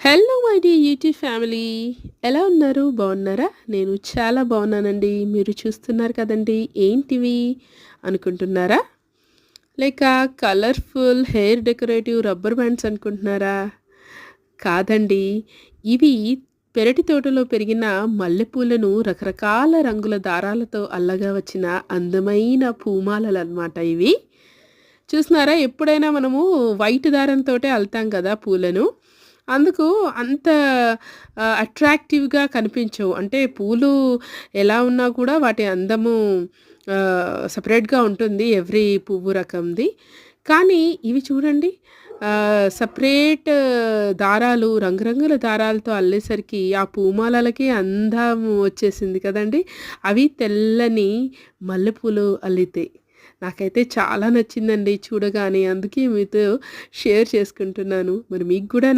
Hello my డి యూటీ family ఎలా ఉన్నారు? బాగున్నారా? నేను చాలా బాగున్నానండి. మీరు చూస్తున్నారు కదండి ఏంటివి అనుకుంటున్నారా? లేక colourful hair decorative rubber bands అనుకుంటున్నారా? కాదండి. ఇవి పెరటి తోటలో పెరిగిన మల్లెపూలను రకరకాల రంగుల దారాలతో అల్లగా వచ్చిన అందమైన పూమాలలు అనమాట ఇవి. చూస్తున్నారా? ఎప్పుడైనా మనము వైట్ దారంతో అల్తాం కదా పూలను. అందుకు అంత అట్రాక్టివ్గా కనిపించవు. అంటే పూలు ఎలా ఉన్నా కూడా వాటి అందము సపరేట్గా ఉంటుంది ఎవ్రీ పువ్వు రకంది. కానీ ఇవి చూడండి సపరేట్ దారాలు రంగురంగుల దారాలతో అల్లేసరికి ఆ పూమాలలకి అందం వచ్చేసింది కదండి. అవి తెల్లని మల్లెపూలు అల్లితే. నాకైతే చాలా నచ్చిందండి చూడగానే. అందుకే మీతో షేర్ చేసుకుంటున్నాను. మరి మీకు కూడా